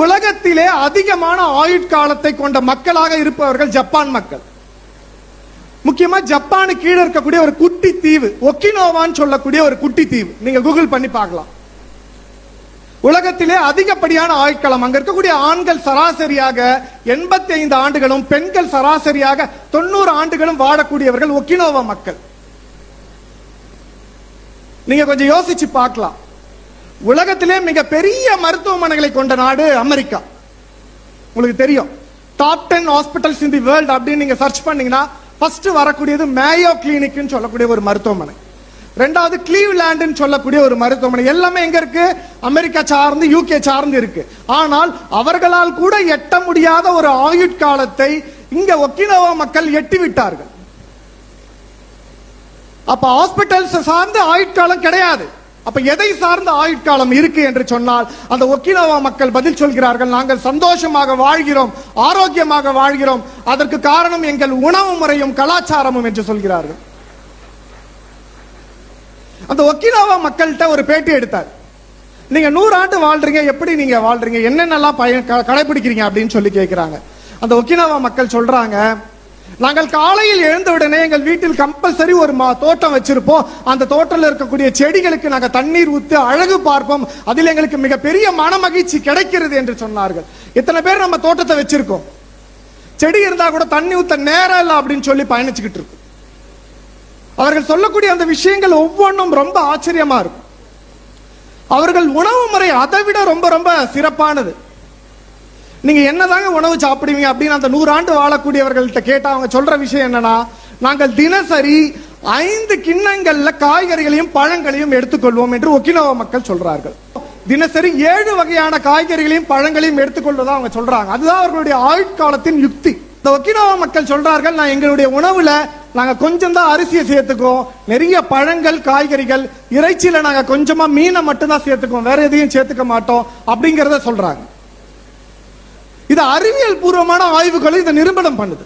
உலகத்திலே அதிகமான ஆயுட்காலத்தை கொண்ட மக்களாக இருப்பவர்கள் ஜப்பான் மக்கள். முக்கியமா ஜப்பானு கீழே இருக்கக்கூடிய ஒரு குட்டி தீவு ஒக்கினோவான்னு சொல்லக்கூடிய ஒரு குட்டி தீவு. நீங்க கூகுள் பண்ணி பார்க்கலாம். உலகத்திலே அதிகப்படியான ஆயுட்காலம் அங்க இருக்கக்கூடிய ஆண்கள் சராசரியாக எண்பத்தி ஐந்து ஆண்டுகளும் பெண்கள் சராசரியாக தொண்ணூறு ஆண்டுகளும் வாழக்கூடியவர்கள் ஒக்கினோவா மக்கள். நீங்க கொஞ்சம் யோசிச்சு பார்க்கலாம். உலகத்திலே மிக பெரிய மருத்துவமனைகளை கொண்ட நாடு அமெரிக்கா. உங்களுக்கு தெரியும். Top ten hospitals in the world அப்படின்னு நீங்க சர்ச் பண்ணீங்கன்னா ஃபர்ஸ்ட் வரக்கூடியது மேயோ கிளினிக்னு சொல்லக்கூடிய ஒரு மருத்துவமனை. ரெண்டாவது கிளீவ்லாண்டுன்னு சொல்லக்கூடிய ஒரு மருத்துவமனை. எல்லாமே எங்க இருக்கு? அமெரிக்கா சார்ந்து யூகே சார்ந்து இருக்கு. ஆனால் அவர்களால் கூட எட்ட முடியாத ஒரு ஆயுட்காலத்தை இங்க ஒக்கினவா மக்கள் எட்டி விட்டார்கள் அப்ப ஹாஸ்பிட்டல்ஸ் சார்ந்து ஆயுட்காலம் கிடையாது. அப்ப எதை சார்ந்த ஆயுட்காலம் இருக்கு என்று சொன்னால் அந்த ஒக்கினவா மக்கள் பதில் சொல்கிறார்கள் நாங்கள் சந்தோஷமாக வாழ்கிறோம் ஆரோக்கியமாக வாழ்கிறோம். அதற்கு காரணம் எங்கள் உணவு முறையும் கலாச்சாரமும் என்று சொல்கிறார்கள். அந்த ஒக்கினாவா மக்கள்கிட்ட ஒரு பேட்டி எடுத்தார். நீங்க நூறு ஆண்டு வாழ்றீங்க எப்படி நீங்க வாழ்றீங்க? என்னென்னலாம் பயன் க- கடைபிடிக்கிறீங்க? அப்படின்னு சொல்லி கேட்கிறாங்க அந்த ஒக்கினாவா மக்கள் சொல்றாங்க நாங்கள் காலையில் எழுந்த உடனே எங்கள் வீட்டில் கம்பல்சரி ஒரு மா- தோட்டம் வச்சிருப்போம். அந்த தோட்டத்தில் இருக்கக்கூடிய செடிகளுக்கு நாங்க தண்ணீர் ஊத்து அழகு பார்ப்போம். அதில் எங்களுக்கு மிகப்பெரிய மன மகிழ்ச்சி கிடைக்கிறது என்று சொன்னார்கள். இத்தனை பேர் நம்ம தோட்டத்தை வச்சிருக்கோம். செடி இருந்தா கூட தண்ணி ஊத்த நேரம் இல்லை அப்படின்னு சொல்லி பயணிச்சுக்கிட்டு இருக்கும். அவர்கள் சொல்லக்கூடிய அந்த விஷயங்கள் ஒவ்வொன்றும் ரொம்ப ஆச்சரியமா இருக்கும். அவர்கள் உணவு முறை அதை விட ரொம்ப ரொம்ப சிறப்பானது. நீங்க என்னதாங்க உணவு சாப்பிடுவீங்க அப்படின்னு அந்த நூறாண்டு வாழக்கூடியவர்கள்ட்ட கேட்டா அவங்க சொல்ற விஷயம் என்னன்னா நாங்கள் தினசரி ஐந்து கிண்ணங்கள்ல காய்கறிகளையும் பழங்களையும் எடுத்துக்கொள்வோம் என்று ஒக்கினவா மக்கள் சொல்றார்கள். தினசரி ஏழு வகையான காய்கறிகளையும் பழங்களையும் எடுத்துக்கொள்வதா அவங்க சொல்றாங்க. அதுதான் அவர்களுடைய ஆயுட்காலத்தின் யுக்தி. இந்த ஒக்கினவா மக்கள் சொல்றார்கள் நான் எங்களுடைய உணவுல நாங்க கொஞ்சம் தான் அரிசியை சேர்த்துக்குவோம். நிறைய பழங்கள் காய்கறிகள் இறைச்சியில நாங்க கொஞ்சமா மீனை மட்டும்தான் சேர்த்துக்குவோம். வேற எதையும் சேர்த்துக்க மாட்டோம். அப்படிங்கறத சொல்றாங்க. இது அறிவியல் பூர்வமான ஆய்வுகளும் இதை நிரூபணம் பண்ணுது.